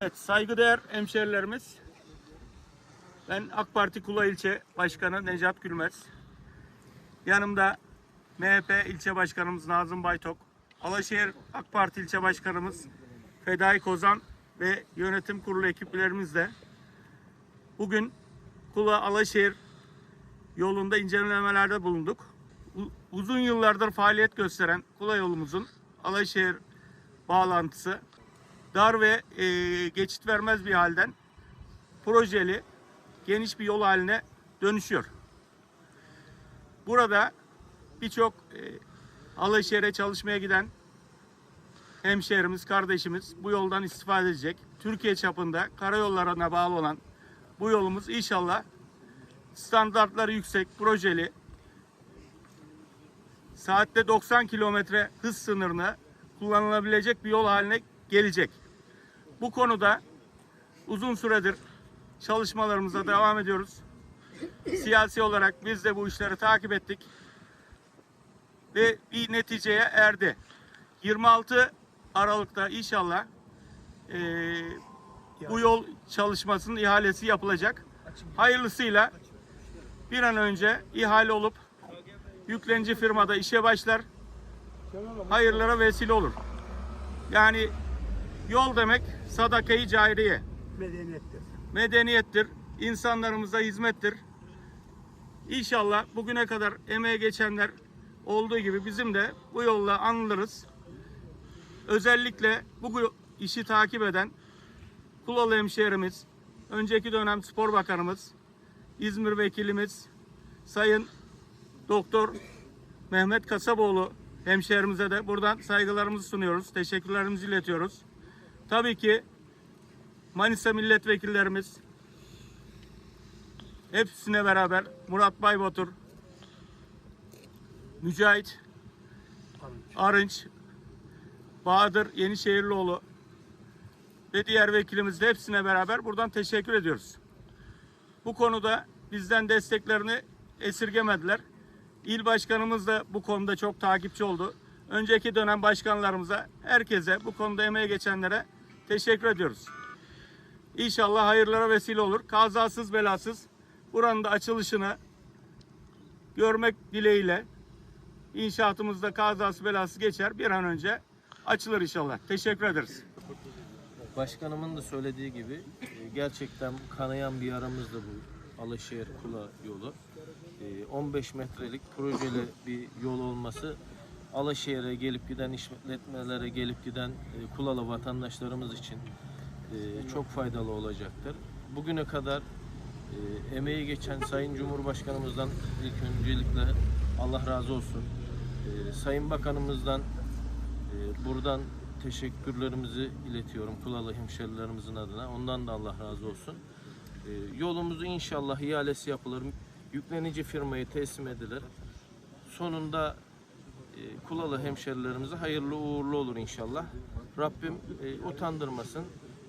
Evet, saygıdeğer hemşerilerimiz. Ben AK Parti Kula İlçe Başkanı Necat Gülmez. Yanımda MHP İlçe Başkanımız Nazım Baytok, Alaşehir AK Parti İlçe Başkanımız Fedai Kozan ve yönetim kurulu ekiplerimizle bugün Kula Alaşehir yolunda incelemelerde bulunduk. Uzun yıllardır faaliyet gösteren Kula yolumuzun Alaşehir bağlantısı dar ve e, geçit vermez bir halden projeli geniş bir yol haline dönüşüyor. Burada birçok e, Alaşehir'e çalışmaya giden hemşehrimiz, kardeşimiz bu yoldan istifade edecek. Türkiye çapında karayollarına bağlı olan bu yolumuz inşallah standartları yüksek, projeli, saatte 90 kilometre hız sınırını kullanılabilecek bir yol haline gelecek. Bu konuda uzun süredir çalışmalarımıza devam ediyoruz. Siyasi olarak biz de bu işleri takip ettik ve bir neticeye erdi. 26 Aralık'ta inşallah eee, bu yol çalışmasının ihalesi yapılacak. Hayırlısıyla bir an önce ihale olup yüklenici firmada işe başlar. Hayırlara vesile olur. Yani yol demek sadakayı cariye, medeniyettir. medeniyettir, insanlarımıza hizmettir. İnşallah bugüne kadar emeğe geçenler olduğu gibi bizim de bu yolla anılırız. Özellikle bu işi takip eden Kulalı hemşehrimiz, önceki dönem spor bakanımız, İzmir vekilimiz, Sayın Doktor Mehmet Kasaboğlu hemşehrimize de buradan saygılarımızı sunuyoruz. Teşekkürlerimizi iletiyoruz. Tabii ki Manisa milletvekillerimiz hepsine beraber Murat Baybatur, Mücahit Arınç, Bahadır Yenişehirlioğlu ve diğer vekilimiz de hepsine beraber buradan teşekkür ediyoruz. Bu konuda bizden desteklerini esirgemediler. İl başkanımız da bu konuda çok takipçi oldu. Önceki dönem başkanlarımıza, herkese bu konuda emeğe geçenlere teşekkür ediyoruz. İnşallah hayırlara vesile olur. Kazasız belasız buranın da açılışını görmek dileğiyle inşaatımızda kazası belası geçer. Bir an önce açılır inşallah. Teşekkür ederiz. Başkanımın da söylediği gibi e, gerçekten kanayan bir yaramız da bu Alaşehir Kula yolu. E, 15 metrelik projeli bir yol olması Alaşehir'e gelip giden işletmelere gelip giden e, Kulalı vatandaşlarımız için e, çok faydalı olacaktır. Bugüne kadar e, emeği geçen Sayın Cumhurbaşkanımızdan ilk öncelikle Allah razı olsun. E, Sayın Bakanımızdan ee, Buradan teşekkürlerimizi iletiyorum Kulalı hemşerilerimizin adına. Ondan da Allah razı olsun. Ee, Yolumuzu inşallah ihalesi yapılır. Yüklenici firmayı teslim edilir. Sonunda e, Kulalı hemşerilerimize hayırlı uğurlu olur inşallah. Rabbim e, utandırmasın.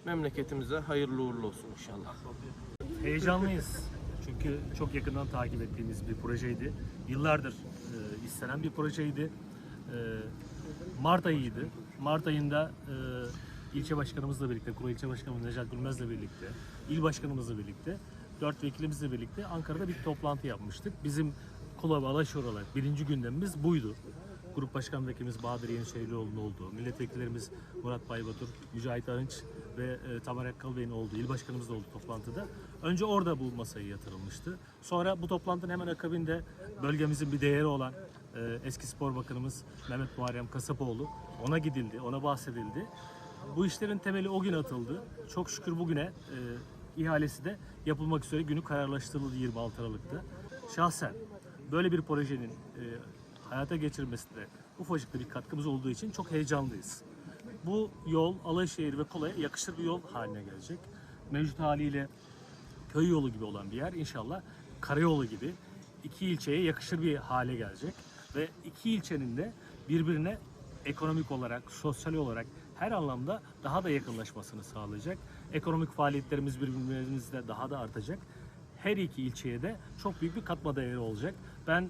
Memleketimize hayırlı uğurlu olsun inşallah. Heyecanlıyız. Çünkü çok yakından takip ettiğimiz bir projeydi. Yıllardır e, istenen bir projeydi. E, Mart ayıydı. Mart ayında e, ilçe başkanımızla birlikte, Kuru ilçe başkanımız Necat Gülmez'le birlikte, il başkanımızla birlikte, dört vekilimizle birlikte Ankara'da bir toplantı yapmıştık. Bizim Kula ve Alaşehir olarak birinci gündemimiz buydu. Grup Başkan Vekilimiz Bahadır Yenişehirlioğlu'nun olduğu, milletvekillerimiz Murat Baybatur, Mücahit Arınç ve e, Tamer Akkal Bey'in olduğu, il başkanımız da oldu toplantıda. Önce orada bu masayı yatırılmıştı. Sonra bu toplantının hemen akabinde bölgemizin bir değeri olan e, eski spor bakanımız Mehmet Muharrem Kasapoğlu, ona gidildi, ona bahsedildi. Bu işlerin temeli o gün atıldı. Çok şükür bugüne e, ihalesi de yapılmak üzere günü kararlaştırıldı 26 Aralık'ta. Şahsen böyle bir projenin e, hayata geçirmesinde ufacık bir katkımız olduğu için çok heyecanlıyız. Bu yol Alaşehir ve Kola'ya yakışır bir yol haline gelecek. Mevcut haliyle köy yolu gibi olan bir yer inşallah karayolu gibi iki ilçeye yakışır bir hale gelecek. Ve iki ilçenin de birbirine ekonomik olarak, sosyal olarak her anlamda daha da yakınlaşmasını sağlayacak. Ekonomik faaliyetlerimiz birbirimizle daha da artacak. Her iki ilçeye de çok büyük bir katma değeri olacak. Ben e,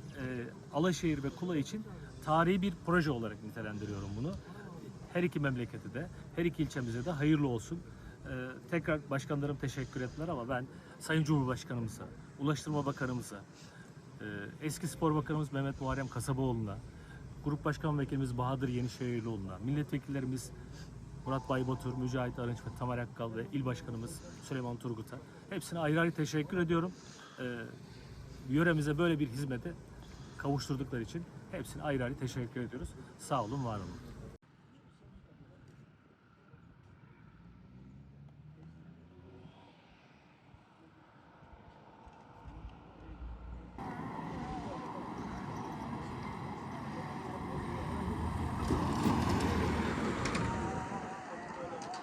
Alaşehir ve Kula için tarihi bir proje olarak nitelendiriyorum bunu. Her iki memleketi de, her iki ilçemize de hayırlı olsun. tekrar başkanlarım teşekkür ettiler ama ben Sayın Cumhurbaşkanımıza, Ulaştırma Bakanımıza, e, eski Spor Bakanımız Mehmet Muharrem Kasaboğlu'na, Grup Başkan Vekilimiz Bahadır Yenişehirlioğlu'na, milletvekillerimiz Murat Baybatur, Mücahit Arınç ve Tamer Akkal ve il başkanımız Süleyman Turgut'a hepsine ayrı ayrı teşekkür ediyorum. E, yöremize böyle bir hizmete kavuşturdukları için hepsine ayrı ayrı teşekkür ediyoruz. Sağ olun, var olun.